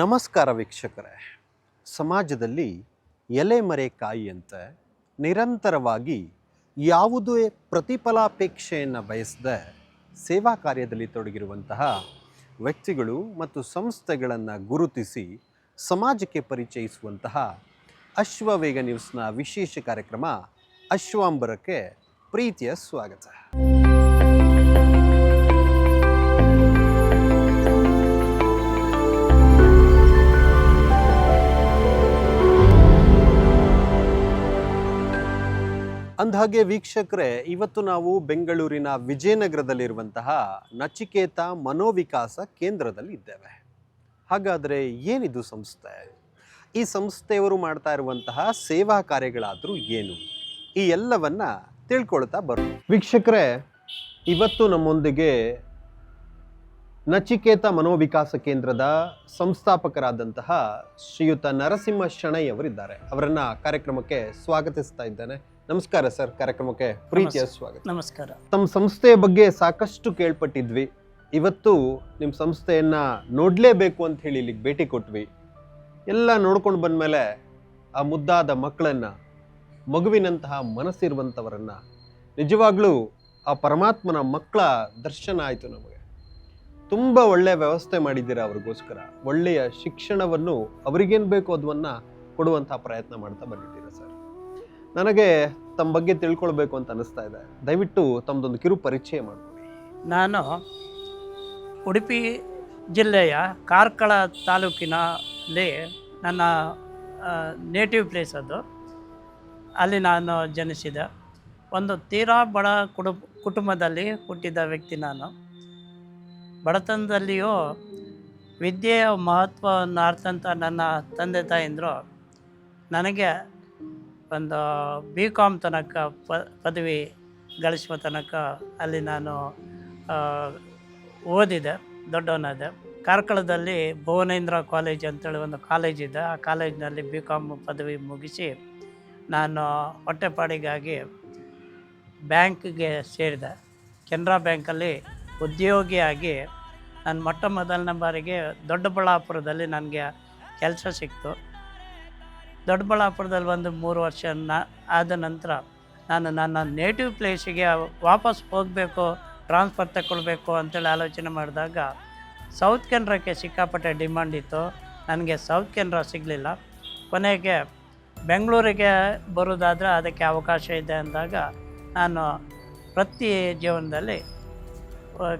ನಮಸ್ಕಾರ ವೀಕ್ಷಕರೇ. ಸಮಾಜದಲ್ಲಿ ಎಲೆ ಮರೆ ಕಾಯಿಯಂತೆ ನಿರಂತರವಾಗಿ ಯಾವುದೇ ಪ್ರತಿಫಲಾಪೇಕ್ಷೆಯನ್ನು ಬಯಸದೆ ಸೇವಾ ಕಾರ್ಯದಲ್ಲಿ ತೊಡಗಿರುವಂತಹ ವ್ಯಕ್ತಿಗಳು ಮತ್ತು ಸಂಸ್ಥೆಗಳನ್ನು ಗುರುತಿಸಿ ಸಮಾಜಕ್ಕೆ ಪರಿಚಯಿಸುವಂತಹ ಅಶ್ವವೇಗ ನ್ಯೂಸ್ನ ವಿಶೇಷ ಕಾರ್ಯಕ್ರಮ ಅಶ್ವಾಂಬರಕ್ಕೆ ಪ್ರೀತಿಯ ಸ್ವಾಗತ. ಅಂದಹಾಗೆ ವೀಕ್ಷಕರೇ, ಇವತ್ತು ನಾವು ಬೆಂಗಳೂರಿನ ವಿಜಯನಗರದಲ್ಲಿರುವಂತಹ ನಚಿಕೇತ ಮನೋವಿಕಾಸ ಕೇಂದ್ರದಲ್ಲಿ ಇದ್ದೇವೆ. ಹಾಗಾದರೆ ಏನಿದು ಸಂಸ್ಥೆ? ಈ ಸಂಸ್ಥೆಯವರು ಮಾಡ್ತಾ ಇರುವಂತಹ ಸೇವಾ ಕಾರ್ಯಗಳಾದರೂ ಏನು? ಈ ಎಲ್ಲವನ್ನ ತಿಳ್ಕೊಳ್ತಾ ಬರ ವೀಕ್ಷಕರೇ, ಇವತ್ತು ನಮ್ಮೊಂದಿಗೆ ನಚಿಕೇತ ಮನೋವಿಕಾಸ ಕೇಂದ್ರದ ಸಂಸ್ಥಾಪಕರಾದಂತಹ ಶ್ರೀಯುತ ನರಸಿಂಹ ಶಣೈ ಅವರಿದ್ದಾರೆ. ಅವರನ್ನ ಕಾರ್ಯಕ್ರಮಕ್ಕೆ ಸ್ವಾಗತಿಸ್ತಾ ಇದ್ದೇನೆ. ನಮಸ್ಕಾರ ಸರ್ ಕಾರ್ಯಕ್ರಮಕ್ಕೆ ಪ್ರೀತಿಯ ಸ್ವಾಗತ. ನಮಸ್ಕಾರ. ತಮ್ಮ ಸಂಸ್ಥೆಯ ಬಗ್ಗೆ ಸಾಕಷ್ಟು ಕೇಳ್ಪಟ್ಟಿದ್ವಿ. ಇವತ್ತು ನಿಮ್ಮ ಸಂಸ್ಥೆಯನ್ನ ನೋಡ್ಲೇಬೇಕು ಅಂತ ಹೇಳಿ ಇಲ್ಲಿಗೆ ಭೇಟಿ ಕೊಟ್ವಿ. ಎಲ್ಲ ನೋಡ್ಕೊಂಡು ಬಂದ್ಮೇಲೆ ಆ ಮುದ್ದಾದ ಮಕ್ಕಳನ್ನ ಮಗುವಿನಂತಹ ಮನಸ್ಸಿರುವಂಥವರನ್ನ ನಿಜವಾಗ್ಲೂ ಆ ಪರಮಾತ್ಮನ ಮಕ್ಕಳ ದರ್ಶನ ಆಯಿತು ನಮಗೆ. ತುಂಬ ಒಳ್ಳೆಯ ವ್ಯವಸ್ಥೆ ಮಾಡಿದ್ದೀರಾ ಅವ್ರಿಗೋಸ್ಕರ. ಒಳ್ಳೆಯ ಶಿಕ್ಷಣವನ್ನು ಅವರಿಗೇನು ಬೇಕು ಅದನ್ನ ಕೊಡುವಂತಹ ಪ್ರಯತ್ನ ಮಾಡ್ತಾ ಬಂದಿದ್ದೀರಾ ಸರ್? ನನಗೆ ತಮ್ಮ ಬಗ್ಗೆ ತಿಳ್ಕೊಳ್ಬೇಕು ಅಂತ ಅನಿಸ್ತಾ ಇದೆ. ದಯವಿಟ್ಟು ತಮ್ಮದೊಂದು ಕಿರು ಪರಿಚಯ ಮಾಡಿಕೊಡಿ ನಾನು ಉಡುಪಿ ಜಿಲ್ಲೆಯ ಕಾರ್ಕಳ ತಾಲೂಕಿನಲ್ಲಿ ನನ್ನ ನೇಟಿವ್ ಪ್ಲೇಸ್ ಅದು. ಅಲ್ಲಿ ನಾನು ಜನಿಸಿದೆ. ಒಂದು ತೀರಾ ಬಡ ಕುಡು, ಕುಟುಂಬದಲ್ಲಿ ಹುಟ್ಟಿದ ವ್ಯಕ್ತಿ ನಾನು. ಬಡತನದಲ್ಲಿಯೂ ವಿದ್ಯೆಯ ಮಹತ್ವವನ್ನು ಅರ್ಥಂತ ನನ್ನ ತಂದೆ ತಾಯಂದರು ನನಗೆ ಒಂದು ಬಿ ಕಾಮ್ ತನಕ, ಪ, ಪದವಿ ಗಳಿಸುವ ತನಕ ಅಲ್ಲಿ ನಾನು ಓದಿದೆ, ದೊಡ್ಡವನಾದೆ. ಕಾರ್ಕಳದಲ್ಲಿ ಭುವನೇಂದ್ರ ಕಾಲೇಜ್ ಅಂತೇಳಿ ಒಂದು ಕಾಲೇಜ್ ಇದೆ. ಆ ಕಾಲೇಜಿನಲ್ಲಿ ಬಿ ಕಾಮ್ ಪದವಿ ಮುಗಿಸಿ ನಾನು ಹೊಟ್ಟೆಪಾಡಿಗಾಗಿ ಬ್ಯಾಂಕ್ಗೆ ಸೇರಿದೆ. ಕೆನರಾ ಬ್ಯಾಂಕಲ್ಲಿ ಉದ್ಯೋಗಿಯಾಗಿ ನಾನು ಮೊಟ್ಟ ಮೊದಲನೇ ಬಾರಿಗೆ ದೊಡ್ಡಬಳ್ಳಾಪುರದಲ್ಲಿ ನನಗೆ ಕೆಲಸ ಸಿಕ್ತು. ದೊಡ್ಡಬಳ್ಳಾಪುರದಲ್ಲಿ ಒಂದು ಮೂರು ವರ್ಷ ಆದ ನಂತರ ನಾನು ನನ್ನ ನೇಟಿವ್ ಪ್ಲೇಸಿಗೆ ವಾಪಸ್ ಹೋಗಬೇಕು ಟ್ರಾನ್ಸ್ಫರ್ ತಗೊಳ್ಬೇಕು ಅಂತೇಳಿ ಆಲೋಚನೆ ಮಾಡಿದಾಗ ಸೌತ್ ಕೆನರಾಕ್ಕೆ ಸಿಕ್ಕಾಪಟ್ಟೆ ಡಿಮ್ಯಾಂಡ್ ಇತ್ತು. ನನಗೆ ಸೌತ್ ಕೆನರಾ ಸಿಗಲಿಲ್ಲ. ಕೊನೆಗೆ ಬೆಂಗಳೂರಿಗೆ ಬರೋದಾದರೆ ಅದಕ್ಕೆ ಅವಕಾಶ ಇದೆ ಅಂದಾಗ ನಾನು ಪ್ರತಿ ಜೀವನದಲ್ಲಿ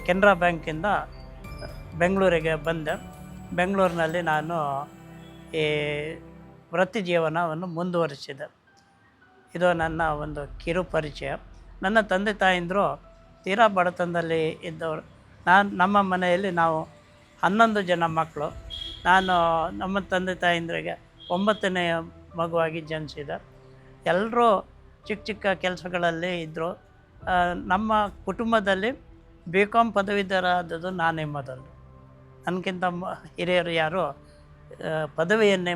ಕೆನರಾ ಬ್ಯಾಂಕಿಂದ ಬೆಂಗಳೂರಿಗೆ ಬಂದೆ. ಬೆಂಗಳೂರಿನಲ್ಲಿ ನಾನು ಈ ವೃತ್ತಿ ಜೀವನವನ್ನು ಮುಂದುವರಿಸಿದೆ. ಇದು ನನ್ನ ಒಂದು ಕಿರು ಪರಿಚಯ. ನನ್ನ ತಂದೆ ತಾಯಂದರು ತೀರಾ ಬಡತನದಲ್ಲಿ ಇದ್ದವರು. ನಾನು ನಮ್ಮ ಮನೆಯಲ್ಲಿ ನಾವು ಹನ್ನೊಂದು ಜನ ಮಕ್ಕಳು. ನಾನು ನಮ್ಮ ತಂದೆ ತಾಯಂದ್ರಿಗೆ ಒಂಬತ್ತನೇ ಮಗುವಾಗಿ ಜನಿಸಿದೆ. ಎಲ್ಲರೂ ಚಿಕ್ಕ ಚಿಕ್ಕ ಕೆಲಸಗಳಲ್ಲಿ ಇದ್ದರು ನಮ್ಮ ಕುಟುಂಬದಲ್ಲಿ ಬಿ ಕಾಮ್ ಪದವೀಧರಾದದ್ದು ನಾನೇ ಮೊದಲು. ನನಗಿಂತ ಹಿರಿಯರು ಯಾರು ಪದವಿಯನ್ನೇ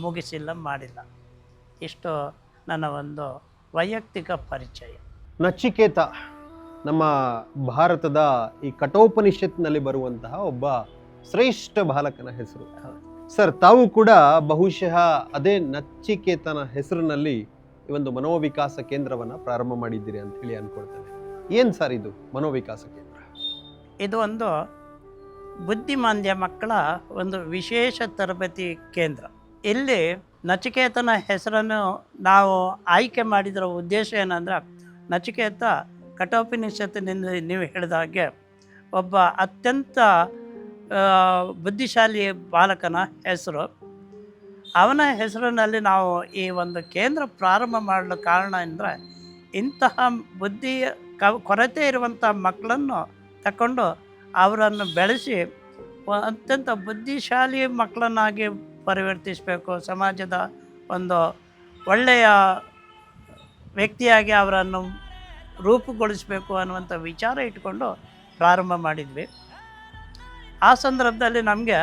ಮುಗಿಸಿಲ್ಲ ಮಾಡಿಲ್ಲ. ಇಷ್ಟು ನನ್ನ ಒಂದು ವೈಯಕ್ತಿಕ ಪರಿಚಯ. ನಚಿಕೇತ ನಮ್ಮ ಭಾರತದ ಈ ಕಠೋಪನಿಷತ್ನಲ್ಲಿ ಬರುವಂತಹ ಒಬ್ಬ ಶ್ರೇಷ್ಠ ಬಾಲಕನ ಹೆಸರು. ಸರ್ ತಾವು ಕೂಡ ಬಹುಶಃ ಅದೇ ನಚಿಕೇತನ ಹೆಸರಿನಲ್ಲಿ ಈ ಒಂದು ಮನೋವಿಕಾಸ ಕೇಂದ್ರವನ್ನು ಪ್ರಾರಂಭ ಮಾಡಿದ್ದೀರಿ ಅಂತ ಹೇಳಿ ಅನ್ಕೊಳ್ತೇನೆ. ಏನು ಸರ್ ಇದು ಮನೋವಿಕಾಸ ಕೇಂದ್ರ? ಇದು ಒಂದು ಬುದ್ಧಿಮಾಂದ್ಯ ಮಕ್ಕಳ ಒಂದು ವಿಶೇಷ ತರಬೇತಿ ಕೇಂದ್ರ. ಇಲ್ಲಿ ನಚಿಕೇತನ ಹೆಸರನ್ನು ನಾವು ಆಯ್ಕೆ ಮಾಡಿದರ ಉದ್ದೇಶ ಏನಂದ್ರೆ, ನಚಿಕೇತ ಕಠೋಪನಿಷತ್ತಿನಿಂದ ನೀವು ಹೇಳಿದ ಹಾಗೆ ಒಬ್ಬ ಅತ್ಯಂತ ಬುದ್ಧಿಶಾಲಿ ಬಾಲಕನ ಹೆಸರು. ಅವನ ಹೆಸರಿನಲ್ಲಿ ನಾವು ಈ ಒಂದು ಕೇಂದ್ರ ಪ್ರಾರಂಭ ಮಾಡಲು ಕಾರಣ ಅಂದರೆ, ಇಂತಹ ಬುದ್ಧಿಯ ಕ, ಕೊರತೆ ಇರುವಂಥ ಮಕ್ಕಳನ್ನು ತಕೊಂಡು ಅವರನ್ನು ಬೆಳೆಸಿ, ಅತ್ಯಂತ ಬುದ್ಧಿಶಾಲಿ ಮಕ್ಕಳನ್ನಾಗಿ ಪರಿವರ್ತಿಸಬೇಕು. ಸಮಾಜದ ಒಂದು ಒಳ್ಳೆಯ ವ್ಯಕ್ತಿಯಾಗಿ ಅವರನ್ನು ರೂಪುಗೊಳಿಸಬೇಕು ಅನ್ನುವಂಥ ವಿಚಾರ ಇಟ್ಕೊಂಡು ಪ್ರಾರಂಭ ಮಾಡಿದ್ವಿ. ಆ ಸಂದರ್ಭದಲ್ಲಿ ನಮಗೆ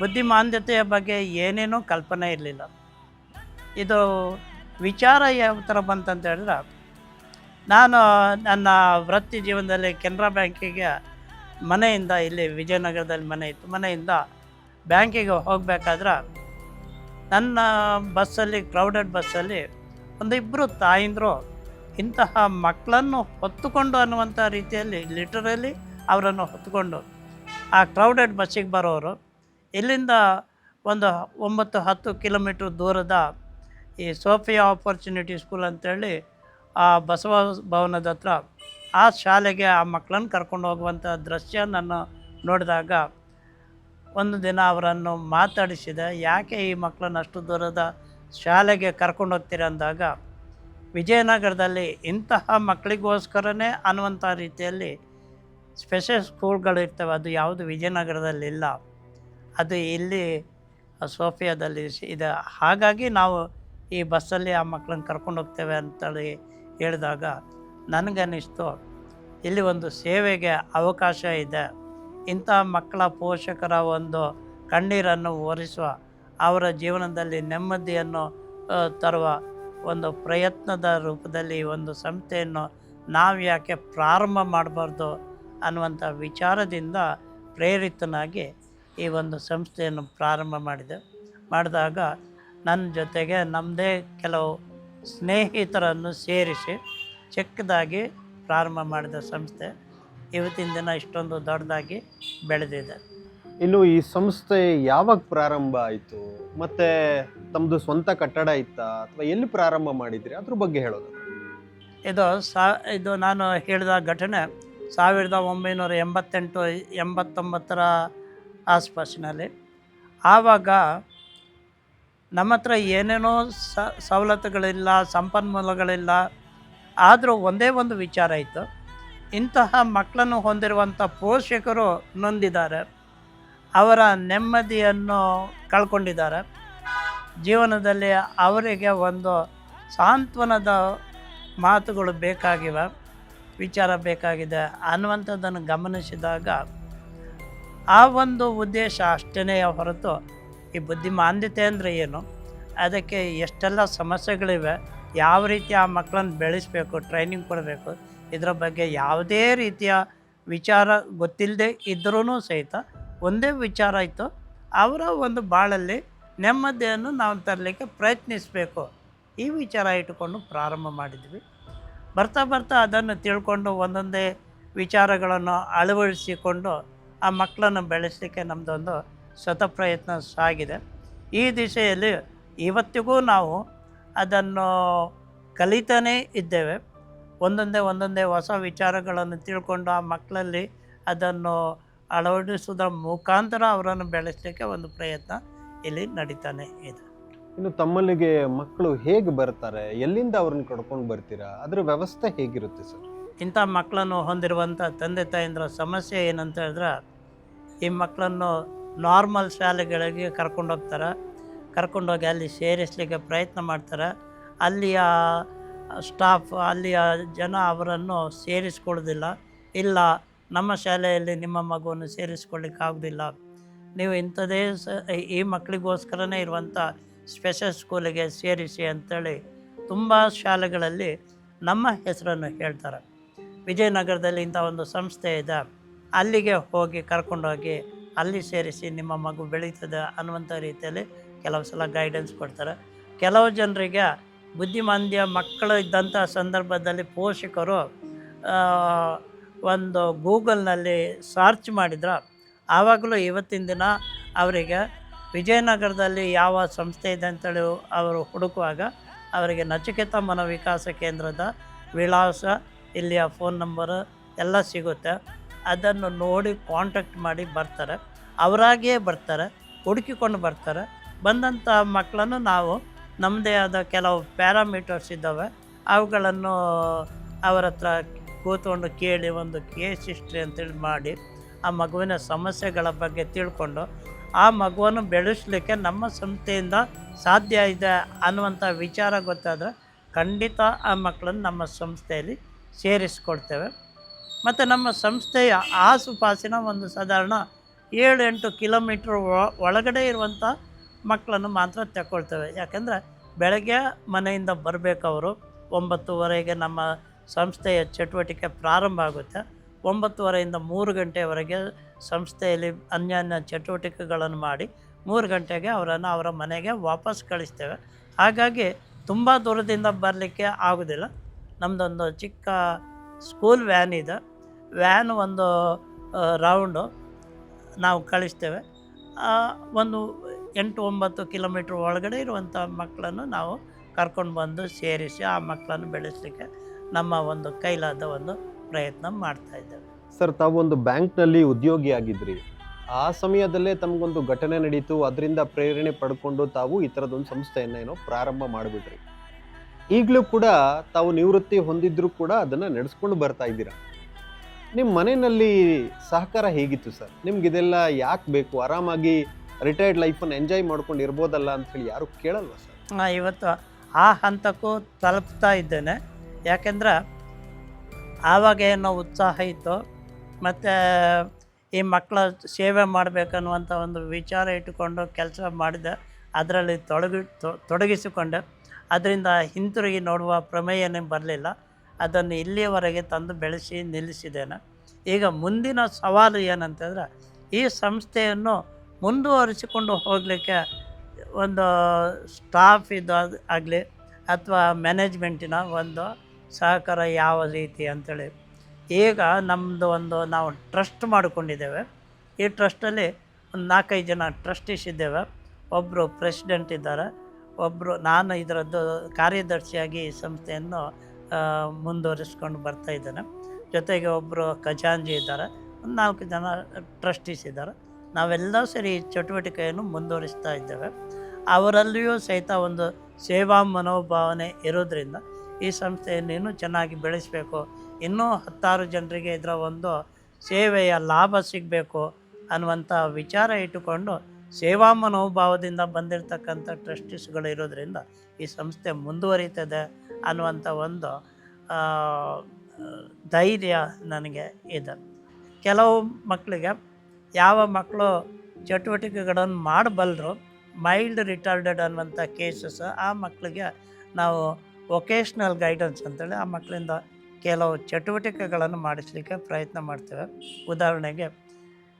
ಬುದ್ಧಿಮಾಂದ್ಯತೆಯ ಬಗ್ಗೆ ಏನೇನೂ ಕಲ್ಪನೆ ಇರಲಿಲ್ಲ. ಇದು ವಿಚಾರ ಯಾವ ಥರ ಬಂತಂತ ಹೇಳಿದ್ರೆ, ನಾನು ನನ್ನ ವೃತ್ತಿ ಜೀವನದಲ್ಲಿ ಕೆನರಾ ಬ್ಯಾಂಕಿಗೆ ಮನೆಯಿಂದ, ಇಲ್ಲಿ ವಿಜಯನಗರದಲ್ಲಿ ಮನೆ ಇತ್ತು. ಮನೆಯಿಂದ ಬ್ಯಾಂಕಿಗೆ ಹೋಗಬೇಕಾದ್ರೆ ನನ್ನ ಬಸ್ಸಲ್ಲಿ ಕ್ರೌಡೆಡ್ ಬಸ್ಸಲ್ಲಿ ಒಂದು ಇಬ್ಬರು ತಾಯಿಂದರು ಇಂತಹ ಮಕ್ಕಳನ್ನು ಹೊತ್ತುಕೊಂಡು ಅನ್ನುವಂಥ ರೀತಿಯಲ್ಲಿ ಲಿಟರಲಿ ಅವರನ್ನು ಹೊತ್ತುಕೊಂಡು ಆ ಕ್ರೌಡೆಡ್ ಬಸ್ಸಿಗೆ ಬರೋರು. ಇಲ್ಲಿಂದ ಒಂದು ಒಂಬತ್ತು ಹತ್ತು ಕಿಲೋಮೀಟ್ರ್ ದೂರದ ಈ ಸೋಫಿಯಾ ಆಪರ್ಚುನಿಟಿ ಸ್ಕೂಲ್ ಅಂತೇಳಿ ಆ ಬಸವ ಭವನದ ಆ ಶಾಲೆಗೆ ಆ ಮಕ್ಕಳನ್ನು ಕರ್ಕೊಂಡು ಹೋಗುವಂಥ ದೃಶ್ಯ ನಾನು ನೋಡಿದಾಗ ಒಂದು ದಿನ ಅವರನ್ನು ಮಾತಾಡಿಸಿದ, ಯಾಕೆ ಈ ಮಕ್ಕಳನ್ನು ಅಷ್ಟು ದೂರದ ಶಾಲೆಗೆ ಕರ್ಕೊಂಡು ಹೋಗ್ತೀರ? ಅಂದಾಗ, ವಿಜಯನಗರದಲ್ಲಿ ಇಂತಹ ಮಕ್ಕಳಿಗೋಸ್ಕರನೇ ಅನ್ನುವಂಥ ರೀತಿಯಲ್ಲಿ ಸ್ಪೆಷಲ್ ಸ್ಕೂಲ್ಗಳಿರ್ತವೆ ಅದು ಯಾವುದು ವಿಜಯನಗರದಲ್ಲಿ ಇಲ್ಲ. ಅದು ಇಲ್ಲಿ ಸೋಫಿಯಾದಲ್ಲಿ ಇದೆ. ಹಾಗಾಗಿ ನಾವು ಈ ಬಸ್ಸಲ್ಲಿ ಆ ಮಕ್ಕಳನ್ನ ಕರ್ಕೊಂಡು ಹೋಗ್ತೇವೆ ಅಂತೇಳಿ ಹೇಳಿದಾಗ, ನನಗನ್ನಿಸ್ತು. ಇಲ್ಲಿ ಒಂದು ಸೇವೆಗೆ ಅವಕಾಶ ಇದೆ. ಇಂಥ ಮಕ್ಕಳ ಪೋಷಕರ ಒಂದು ಕಣ್ಣೀರನ್ನು ಒರೆಸುವ ಅವರ ಜೀವನದಲ್ಲಿ ನೆಮ್ಮದಿಯನ್ನು ತರುವ ಒಂದು ಪ್ರಯತ್ನದ ರೂಪದಲ್ಲಿ ಒಂದು ಸಂಸ್ಥೆಯನ್ನು ನಾವು ಯಾಕೆ ಪ್ರಾರಂಭ ಮಾಡಬಾರ್ದು ಅನ್ನುವಂಥ ವಿಚಾರದಿಂದ ಪ್ರೇರಿತನಾಗಿ ಈ ಒಂದು ಸಂಸ್ಥೆಯನ್ನು ಪ್ರಾರಂಭ ಮಾಡಿದೆ. ಮಾಡಿದಾಗ ನನ್ನ ಜೊತೆಗೆ ನಮ್ಮದೇ ಕೆಲವು ಸ್ನೇಹಿತರನ್ನು ಸೇರಿಸಿ, ಚಿಕ್ಕದಾಗಿ ಪ್ರಾರಂಭ ಮಾಡಿದ ಸಂಸ್ಥೆ. ಇವತ್ತಿನ ದಿನ ಇಷ್ಟೊಂದು ದೊಡ್ಡದಾಗಿ ಬೆಳೆದಿದೆ. ಇನ್ನು ಈ ಸಂಸ್ಥೆ ಯಾವಾಗ ಪ್ರಾರಂಭ ಆಯಿತು? ಮತ್ತೆ ತಮ್ಮದು ಸ್ವಂತ ಕಟ್ಟಡ ಇತ್ತಾ? ಅಥವಾ ಎಲ್ಲಿ ಪ್ರಾರಂಭ ಮಾಡಿದ್ರಿ? ಅದ್ರ ಬಗ್ಗೆ ಹೇಳೋದು. ಇದು ಸಾ ಇದು ನಾನು ಹೇಳಿದ ಘಟನೆ ಸಾವಿರದ ಒಂಬೈನೂರ ಎಂಬತ್ತೆಂಟು ಎಂಬತ್ತೊಂಬತ್ತರ ಆಸ್ಪಾಸಿನಲ್ಲಿ ಆವಾಗ ನಮ್ಮ ಹತ್ರ ಏನೇನೋ ಸ ಸವಲತ್ತುಗಳಿಲ್ಲ ಸಂಪನ್ಮೂಲಗಳಿಲ್ಲ ಆದರೂ ಒಂದೇ ಒಂದು ವಿಚಾರ ಇತ್ತು. ಇಂತಹ ಮಕ್ಕಳನ್ನು ಹೊಂದಿರುವಂಥ ಪೋಷಕರು ನೊಂದಿದ್ದಾರೆ. ಅವರ ನೆಮ್ಮದಿಯನ್ನು ಕಳ್ಕೊಂಡಿದ್ದಾರೆ. ಜೀವನದಲ್ಲಿ ಅವರಿಗೆ ಒಂದು ಸಾಂತ್ವನದ ಮಾತುಗಳು ಬೇಕಾಗಿವೆ, ವಿಚಾರ ಬೇಕಾಗಿದೆ ಅನ್ನುವಂಥದ್ದನ್ನು ಗಮನಿಸಿದಾಗ ಆ ಒಂದು ಉದ್ದೇಶ ಅಷ್ಟೇ ಹೊರತು ಈ ಬುದ್ಧಿಮಾಂದ್ಯತೆ ಅಂದರೆ ಏನು? ಅದಕ್ಕೆ ಎಷ್ಟೆಲ್ಲ ಸಮಸ್ಯೆಗಳಿವೆ? ಯಾವ ರೀತಿ ಆ ಮಕ್ಕಳನ್ನು ಬೆಳೆಸಬೇಕು ಟ್ರೈನಿಂಗ್ ಕೊಡಬೇಕು? ಇದರ ಬಗ್ಗೆ ಯಾವುದೇ ರೀತಿಯ ವಿಚಾರ ಗೊತ್ತಿಲ್ಲದೆ ಇದ್ರೂ ಸಹಿತ ಒಂದೇ ವಿಚಾರ ಇತ್ತು. ಅವರ ಒಂದು ಬಾಳಲ್ಲಿ ನೆಮ್ಮದಿಯನ್ನು ನಾವು ತರಲಿಕ್ಕೆ ಪ್ರಯತ್ನಿಸಬೇಕು. ಈ ವಿಚಾರ ಇಟ್ಟುಕೊಂಡು ಪ್ರಾರಂಭ ಮಾಡಿದ್ವಿ. ಬರ್ತಾ ಬರ್ತಾ ಅದನ್ನು ತಿಳ್ಕೊಂಡು ಒಂದೊಂದೇ ವಿಚಾರಗಳನ್ನು ಅಳವಡಿಸಿಕೊಂಡು ಆ ಮಕ್ಕಳನ್ನು ಬೆಳೆಸಲಿಕ್ಕೆ ನಮ್ಮದೊಂದು ಸ್ವತಃ ಪ್ರಯತ್ನ ಸಾಗಿದೆ. ಈ ದಿಶೆಯಲ್ಲಿ ಇವತ್ತಿಗೂ ನಾವು ಅದನ್ನು ಕಲಿತಾನೇ ಇದ್ದೇವೆ. ಒಂದೊಂದೇ ಒಂದೊಂದೇ ಹೊಸ ವಿಚಾರಗಳನ್ನು ತಿಳ್ಕೊಂಡು ಆ ಮಕ್ಕಳಲ್ಲಿ ಅದನ್ನು ಅಳವಡಿಸುವುದರ ಮುಖಾಂತರ ಅವರನ್ನು ಬೆಳೆಸಲಿಕ್ಕೆ ಒಂದು ಪ್ರಯತ್ನ ಇಲ್ಲಿ ನಡೀತಾನೆ ಇದೆ. ಇನ್ನು ತಮ್ಮಲ್ಲಿಗೆ ಮಕ್ಕಳು ಹೇಗೆ ಬರ್ತಾರೆ? ಎಲ್ಲಿಂದ ಅವ್ರನ್ನ ಕಡ್ಕೊಂಡು ಬರ್ತೀರಾ? ಅದರ ವ್ಯವಸ್ಥೆ ಹೇಗಿರುತ್ತೆ ಸರ್? ಇಂಥ ಮಕ್ಕಳನ್ನು ಹೊಂದಿರುವಂಥ ತಂದೆ ತಾಯಿಂದ್ರ ಸಮಸ್ಯೆ ಏನಂತ ಹೇಳಿದ್ರೆ ಈ ಮಕ್ಕಳನ್ನು ನಾರ್ಮಲ್ ಶಾಲೆಗಳಿಗೆ ಕರ್ಕೊಂಡೋಗ್ತಾರೆ ಕರ್ಕೊಂಡೋಗಿ ಅಲ್ಲಿ ಸೇರಿಸಲಿಕ್ಕೆ ಪ್ರಯತ್ನ ಮಾಡ್ತಾರೆ. ಅಲ್ಲಿಯ ಸ್ಟಾಫ್ ಅಲ್ಲಿಯ ಜನ ಅವರನ್ನು ಸೇರಿಸ್ಕೊಳ್ಳೋದಿಲ್ಲ. ಇಲ್ಲ, ನಮ್ಮ ಶಾಲೆಯಲ್ಲಿ ನಿಮ್ಮ ಮಗುವನ್ನು ಸೇರಿಸ್ಕೊಳ್ಳಿಕ್ಕೆ ಆಗೋದಿಲ್ಲ. ನೀವು ಇಂಥದೇ ಸ, ಈ ಮಕ್ಕಳಿಗೋಸ್ಕರನೇ ಇರುವಂಥ ಸ್ಪೆಷಲ್ ಸ್ಕೂಲಿಗೆ ಸೇರಿಸಿ ಅಂಥೇಳಿ ತುಂಬ ಶಾಲೆಗಳಲ್ಲಿ ನಮ್ಮ ಹೆಸರನ್ನು ಹೇಳ್ತಾರೆ. ವಿಜಯನಗರದಲ್ಲಿ ಇಂಥ ಒಂದು ಸಂಸ್ಥೆ ಇದೆ. ಅಲ್ಲಿಗೆ ಹೋಗಿ ಕರ್ಕೊಂಡೋಗಿ ಅಲ್ಲಿ ಸೇರಿಸಿ ನಿಮ್ಮ ಮಗು ಬೆಳೀತದೆ ಅನ್ನುವಂಥ ರೀತಿಯಲ್ಲಿ ಕೆಲವು ಸಲ ಗೈಡೆನ್ಸ್ ಕೊಡ್ತಾರೆ. ಕೆಲವು ಜನರಿಗೆ ಬುದ್ಧಿಮಾಂದ್ಯ ಮಕ್ಕಳು ಇದ್ದಂಥ ಸಂದರ್ಭದಲ್ಲಿ ಪೋಷಕರು ಒಂದು ಗೂಗಲ್ನಲ್ಲಿ ಸರ್ಚ್ ಮಾಡಿದ್ರೆ, ಆವಾಗಲೂ ಇವತ್ತಿನ ದಿನ ಅವರಿಗೆ ವಿಜಯನಗರದಲ್ಲಿ ಯಾವ ಸಂಸ್ಥೆ ಇದೆ ಅಂತೇಳಿ ಅವರು ಹುಡುಕುವಾಗ ಅವರಿಗೆ ನಚಿಕೇತ ಮನೋವಿಕಾಸ ಕೇಂದ್ರದ ವಿಳಾಸ, ಇಲ್ಲಿಯ ಫೋನ್ ನಂಬರ್ ಎಲ್ಲ ಸಿಗುತ್ತೆ. ಅದನ್ನು ನೋಡಿ ಕಾಂಟ್ಯಾಕ್ಟ್ ಮಾಡಿ ಬರ್ತಾರೆ. ಅವರಾಗಿಯೇ ಬರ್ತಾರೆ, ಹುಡುಕಿಕೊಂಡು ಬರ್ತಾರೆ. ಬಂದಂಥ ಮಕ್ಕಳನ್ನು ನಾವು ನಮ್ಮದೇ ಆದ ಕೆಲವು ಪ್ಯಾರಾಮೀಟರ್ಸ್ ಇದ್ದಾವೆ. ಅವುಗಳನ್ನು ಅವರ ಹತ್ರ ಕೂತ್ಕೊಂಡು ಕೇಳಿ ಒಂದು ಕೇಸ್ ಹಿಸ್ಟ್ರಿ ಅಂತೇಳಿ ಮಾಡಿ, ಆ ಮಗುವಿನ ಸಮಸ್ಯೆಗಳ ಬಗ್ಗೆ ತಿಳ್ಕೊಂಡು, ಆ ಮಗುವನ್ನು ಬೆಳೆಸಲಿಕ್ಕೆ ನಮ್ಮ ಸಂಸ್ಥೆಯಿಂದ ಸಾಧ್ಯ ಇದೆ ಅನ್ನುವಂಥ ವಿಚಾರ ಗೊತ್ತಾದರೆ ಖಂಡಿತ ಆ ಮಕ್ಕಳನ್ನು ನಮ್ಮ ಸಂಸ್ಥೆಯಲ್ಲಿ ಸೇರಿಸ್ಕೊಡ್ತೇವೆ. ಮತ್ತು ನಮ್ಮ ಸಂಸ್ಥೆಯ ಆಸುಪಾಸಿನ ಒಂದು ಸಾಧಾರಣ ಏಳು ಎಂಟು ಕಿಲೋಮೀಟ್ರ್ ಒಳಗಡೆ ಇರುವಂಥ ಮಕ್ಕಳನ್ನು ಮಾತ್ರ ತಗೊಳ್ತೇವೆ ಯಾಕಂದರೆ ಬೆಳಗ್ಗೆ ಮನೆಯಿಂದ ಬರಬೇಕು ಅವರು ಒಂಬತ್ತುವರೆಗೆ ನಮ್ಮ ಸಂಸ್ಥೆಯ ಚಟುವಟಿಕೆ ಪ್ರಾರಂಭ ಆಗುತ್ತೆ. ಒಂಬತ್ತುವರೆಯಿಂದ ಮೂರು ಗಂಟೆವರೆಗೆ ಸಂಸ್ಥೆಯಲ್ಲಿ ಅನ್ಯಾನ್ಯ ಚಟುವಟಿಕೆಗಳನ್ನು ಮಾಡಿ ಮೂರು ಗಂಟೆಗೆ ಅವರನ್ನು ಅವರ ಮನೆಗೆ ವಾಪಸ್ ಕಳಿಸ್ತೇವೆ. ಹಾಗಾಗಿ ತುಂಬ ದೂರದಿಂದ ಬರಲಿಕ್ಕೆ ಆಗೋದಿಲ್ಲ. ನಮ್ಮದೊಂದು ಚಿಕ್ಕ ಸ್ಕೂಲ್ ವ್ಯಾನ್ ಇದೆ. ವ್ಯಾನ್ ಒಂದು ರೌಂಡು ನಾವು ಕಳಿಸ್ತೇವೆ. ಒಂದು ಎಂಟು ಒಂಬತ್ತು ಕಿಲೋಮೀಟ್ರ್ ಒಳಗಡೆ ಇರುವಂಥ ಮಕ್ಕಳನ್ನು ನಾವು ಕರ್ಕೊಂಡು ಬಂದು ಸೇರಿಸಿ ಆ ಮಕ್ಕಳನ್ನು ಬೆಳೆಸಲಿಕ್ಕೆ ನಮ್ಮ ಒಂದು ಕೈಲಾದ ಒಂದು ಪ್ರಯತ್ನ ಮಾಡ್ತಾ ಇದ್ದೇವೆ. ಸರ್ ತಾವು ಒಂದು ಬ್ಯಾಂಕ್ನಲ್ಲಿ ಉದ್ಯೋಗಿ ಆಗಿದ್ರಿ ಆ ಸಮಯದಲ್ಲೇ ತಮಗೊಂದು ಘಟನೆ ನಡೀತು. ಅದರಿಂದ ಪ್ರೇರಣೆ ಪಡ್ಕೊಂಡು ತಾವು ಈ ಥರದೊಂದು ಸಂಸ್ಥೆಯನ್ನು ಏನೋ ಪ್ರಾರಂಭ ಮಾಡಿಬಿಟ್ರಿ. ಈಗಲೂ ಕೂಡ ತಾವು ನಿವೃತ್ತಿ ಹೊಂದಿದ್ರು ಕೂಡ ಅದನ್ನು ನಡೆಸ್ಕೊಂಡು ಬರ್ತಾ ಇದ್ದೀರಾ? ನಿಮ್ಮ ಮನೆಯಲ್ಲಿ ಸಹಕಾರ ಹೇಗಿತ್ತು ಸರ್? ನಿಮ್ಗೆ ಇದೆಲ್ಲ ಯಾಕೆ ಬೇಕು? ಆರಾಮಾಗಿ ರಿಟೈರ್ಡ್ ಲೈಫನ್ನು ಎಂಜಾಯ್ ಮಾಡ್ಕೊಂಡು ಇರ್ಬೋದಲ್ಲ ಅಂತ ಹೇಳಿ ಯಾರು ಕೇಳಲ್ವ ಸರ್? ಇವತ್ತು ಆ ಹಂತಕ್ಕೂ ತಲುಪ್ತಾ ಇದ್ದೇನೆ. ಯಾಕೆಂದ್ರೆ ಆವಾಗ ಏನೋ ಉತ್ಸಾಹ ಇತ್ತು. ಮತ್ತು ಈ ಮಕ್ಕಳ ಸೇವೆ ಮಾಡಬೇಕನ್ನುವಂಥ ಒಂದು ವಿಚಾರ ಇಟ್ಟುಕೊಂಡು ಕೆಲಸ ಮಾಡಿದೆ. ಅದರಲ್ಲಿ ತೊಡಗಿ ತೊಡಗಿಸಿಕೊಂಡೆ. ಅದರಿಂದ ಹಿಂತಿರುಗಿ ನೋಡುವ ಪ್ರಮೇಯನೇ ಬರಲಿಲ್ಲ. ಅದನ್ನು ಇಲ್ಲಿಯವರೆಗೆ ತಂದು ಬೆಳೆಸಿ ನಿಲ್ಲಿಸಿದ್ದೇನೆ. ಈಗ ಮುಂದಿನ ಸವಾಲು ಏನಂತಂದರೆ ಈ ಸಂಸ್ಥೆಯನ್ನು ಮುಂದುವರಿಸಿಕೊಂಡು ಹೋಗಲಿಕ್ಕೆ ಒಂದು ಸ್ಟಾಫ್ ಇದು ಆಗಲಿ ಅಥವಾ ಮ್ಯಾನೇಜ್ಮೆಂಟಿನ ಒಂದು ಸಹಕಾರ ಯಾವ ರೀತಿ ಅಂಥೇಳಿ ಈಗ ನಮ್ಮದು ಒಂದು ನಾವು ಟ್ರಸ್ಟ್ ಮಾಡಿಕೊಂಡಿದ್ದೇವೆ. ಈ ಟ್ರಸ್ಟಲ್ಲಿ ಒಂದು ನಾಲ್ಕೈದು ಜನ ಟ್ರಸ್ಟೀಸ್ ಇದ್ದೇವೆ. ಒಬ್ಬರು ಪ್ರೆಸಿಡೆಂಟ್ ಇದ್ದಾರೆ. ಒಬ್ಬರು ನಾನು ಇದರದ್ದು ಕಾರ್ಯದರ್ಶಿಯಾಗಿ ಈ ಸಂಸ್ಥೆಯನ್ನು ಮುಂದುವರಿಸ್ಕೊಂಡು ಬರ್ತಾ ಇದ್ದೇನೆ. ಜೊತೆಗೆ ಒಬ್ಬರು ಖಜಾಂಜಿ ಇದ್ದಾರೆ. ಒಂದು ನಾಲ್ಕು ಜನ ಟ್ರಸ್ಟೀಸ್ ಇದ್ದಾರೆ. ನಾವೆಲ್ಲ ಸೇರಿ ಚಟುವಟಿಕೆಯನ್ನು ಮುಂದುವರಿಸ್ತಾ ಇದ್ದೇವೆ. ಅವರಲ್ಲಿಯೂ ಸಹಿತ ಒಂದು ಸೇವಾ ಮನೋಭಾವನೆ ಇರೋದರಿಂದ ಈ ಸಂಸ್ಥೆಯನ್ನು ಇನ್ನೂ ಚೆನ್ನಾಗಿ ಬೆಳೆಸಬೇಕು. ಇನ್ನೂ ಹತ್ತಾರು ಜನರಿಗೆ ಇದರ ಒಂದು ಸೇವೆಯ ಲಾಭ ಸಿಗಬೇಕು ಅನ್ನುವಂಥ ವಿಚಾರ ಇಟ್ಟುಕೊಂಡು ಸೇವಾ ಮನೋಭಾವದಿಂದ ಬಂದಿರತಕ್ಕಂಥ ಟ್ರಸ್ಟೀಸ್ಗಳು ಇರೋದ್ರಿಂದ ಈ ಸಂಸ್ಥೆ ಮುಂದುವರಿತದೆ ಅನ್ನುವಂಥ ಒಂದು ಧೈರ್ಯ ನನಗೆ ಇದೆ. ಕೆಲವು ಮಕ್ಕಳಿಗೆ ಯಾವ ಮಕ್ಕಳು ಚಟುವಟಿಕೆಗಳನ್ನು ಮಾಡಬಲ್ಲರು ಮೈಲ್ಡ್ ರಿಟಾರ್ಡೆಡ್ ಅನ್ನುವಂಥ ಕೇಸಸ್ ಆ ಮಕ್ಕಳಿಗೆ ನಾವು ವೊಕೇಶ್ನಲ್ ಗೈಡೆನ್ಸ್ ಅಂತೇಳಿ ಆ ಮಕ್ಕಳಿಂದ ಕೆಲವು ಚಟುವಟಿಕೆಗಳನ್ನು ಮಾಡಿಸಲಿಕ್ಕೆ ಪ್ರಯತ್ನ ಮಾಡ್ತೇವೆ. ಉದಾಹರಣೆಗೆ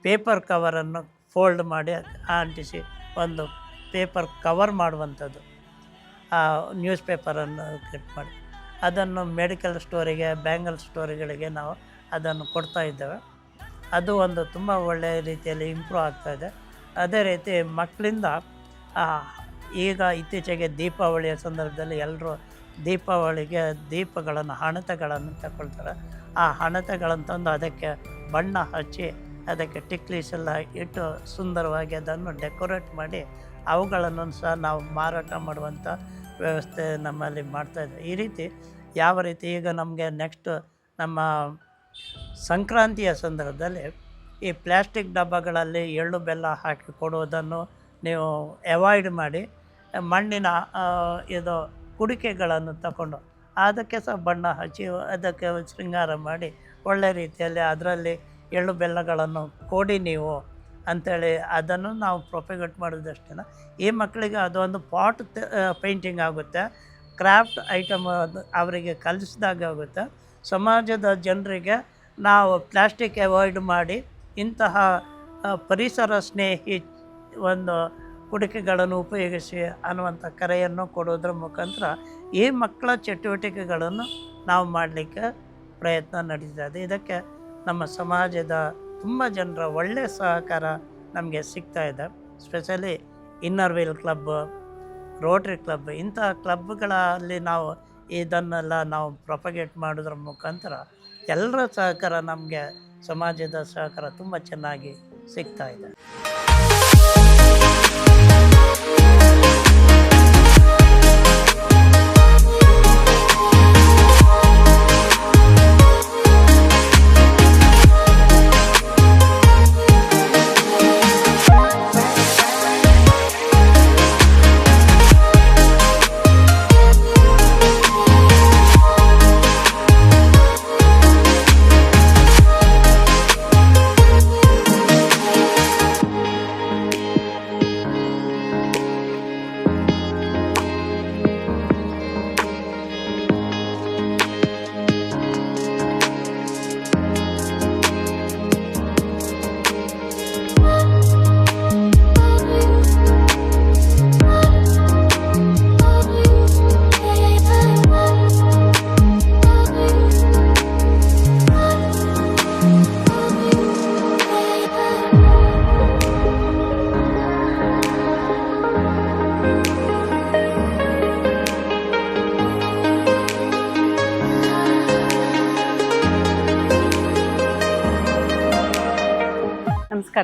ಪೇಪರ್ ಕವರನ್ನು ಫೋಲ್ಡ್ ಮಾಡಿ ಅಂಟಿಸಿ ಒಂದು ಪೇಪರ್ ಕವರ್ ಮಾಡುವಂಥದ್ದು, ಆ ನ್ಯೂಸ್ ಪೇಪರನ್ನು ಕಟ್ ಮಾಡಿ. ಅದನ್ನು ಮೆಡಿಕಲ್ ಸ್ಟೋರಿಗೆ ಬ್ಯಾಂಗಲ್ ಸ್ಟೋರಿಗಳಿಗೆ ನಾವು ಅದನ್ನು ಕೊಡ್ತಾ ಇದ್ದೇವೆ. ಅದು ಒಂದು ತುಂಬ ಒಳ್ಳೆಯ ರೀತಿಯಲ್ಲಿ ಇಂಪ್ರೂವ್ ಆಗ್ತಾ ಇದೆ. ಅದೇ ರೀತಿ ಮಕ್ಕಳಿಂದ ಈಗ ಇತ್ತೀಚೆಗೆ ದೀಪಾವಳಿಯ ಸಂದರ್ಭದಲ್ಲಿ ಎಲ್ಲರೂ ದೀಪಾವಳಿಗೆ ದೀಪಗಳನ್ನು, ಹಣತೆಗಳನ್ನು ತಗೊಳ್ತಾರೆ ಆ ಹಣತೆಗಳನ್ನು ತಂದು ಅದಕ್ಕೆ ಬಣ್ಣ ಹಚ್ಚಿ, ಅದಕ್ಕೆ ಟಿಕ್ಲೀಸ್ ಎಲ್ಲ ಇಟ್ಟು ಸುಂದರವಾಗಿ ಅದನ್ನು ಡೆಕೋರೇಟ್ ಮಾಡಿ, ಅವುಗಳನ್ನು ಸಹ ನಾವು ಮಾರಾಟ ಮಾಡುವಂಥ ವ್ಯವಸ್ಥೆ ನಮ್ಮಲ್ಲಿ ಮಾಡ್ತಾಯಿದ್ದೆ ಈ ರೀತಿ ಯಾವ ರೀತಿ ಈಗ ನಮಗೆ ನೆಕ್ಸ್ಟ್ ನಮ್ಮ ಸಂಕ್ರಾಂತಿಯ ಸಂದರ್ಭದಲ್ಲಿ ಈ ಪ್ಲ್ಯಾಸ್ಟಿಕ್ ಡಬ್ಬಗಳಲ್ಲಿ ಎಳ್ಳು ಬೆಲ್ಲ ಹಾಕಿ ಕೊಡುವುದನ್ನು ನೀವು ಅವಾಯ್ಡ್ ಮಾಡಿ, ಮಣ್ಣಿನ ಇದು ಕುಡಿಕೆಗಳನ್ನು ತಗೊಂಡು ಅದಕ್ಕೆ ಸಹ ಬಣ್ಣ ಹಚ್ಚಿ ಅದಕ್ಕೆ ಶೃಂಗಾರ ಮಾಡಿ ಒಳ್ಳೆ ರೀತಿಯಲ್ಲಿ ಅದರಲ್ಲಿ ಎಳ್ಳು ಬೆಲ್ಲಗಳನ್ನು ಕೊಡಿ ನೀವು ಅಂಥೇಳಿ ಅದನ್ನು ನಾವು ಪ್ರೊಪಗೇಟ್ ಮಾಡೋದಷ್ಟೇ ಈ ಮಕ್ಕಳಿಗೆ ಅದೊಂದು ಪಾಟ್ ಪೇಂಟಿಂಗ್ ಆಗುತ್ತೆ. ಕ್ರಾಫ್ಟ್ ಐಟಮ್ ಅವರಿಗೆ ಕಲಿಸಿದಾಗ ಆಗುತ್ತೆ. ಸಮಾಜದ ಜನರಿಗೆ ನಾವು ಪ್ಲಾಸ್ಟಿಕ್ ಅವಾಯ್ಡ್ ಮಾಡಿ ಇಂತಹ ಪರಿಸರ ಸ್ನೇಹಿ ಒಂದು ಕುಡಿಕೆಗಳನ್ನು ಉಪಯೋಗಿಸಿ ಅನ್ನುವಂಥ ಕರೆಯನ್ನು ಕೊಡೋದ್ರ ಮುಖಾಂತರ ಈ ಮಕ್ಕಳ ಚಟುವಟಿಕೆಗಳನ್ನು ನಾವು ಮಾಡಲಿಕ್ಕೆ ಪ್ರಯತ್ನ ನಡೀತಾ ಇದೆ ಇದಕ್ಕೆ ನಮ್ಮ ಸಮಾಜದ ತುಂಬ ಜನರ ಒಳ್ಳೆಯ ಸಹಕಾರ ನಮಗೆ ಸಿಗ್ತಾ ಇದೆ. Specially inner wheel club, rotary club ಇಂತಹ ಕ್ಲಬ್ಗಳಲ್ಲಿ ನಾವು ಇದನ್ನೆಲ್ಲ ನಾವು ಪ್ರೊಪಗೇಟ್ ಮಾಡೋದ್ರ ಮುಖಾಂತರ ಎಲ್ಲರ ಸಹಕಾರ ನಮಗೆ ಸಮಾಜದ ಸಹಕಾರ ತುಂಬ ಚೆನ್ನಾಗಿ ಸಿಗ್ತಾ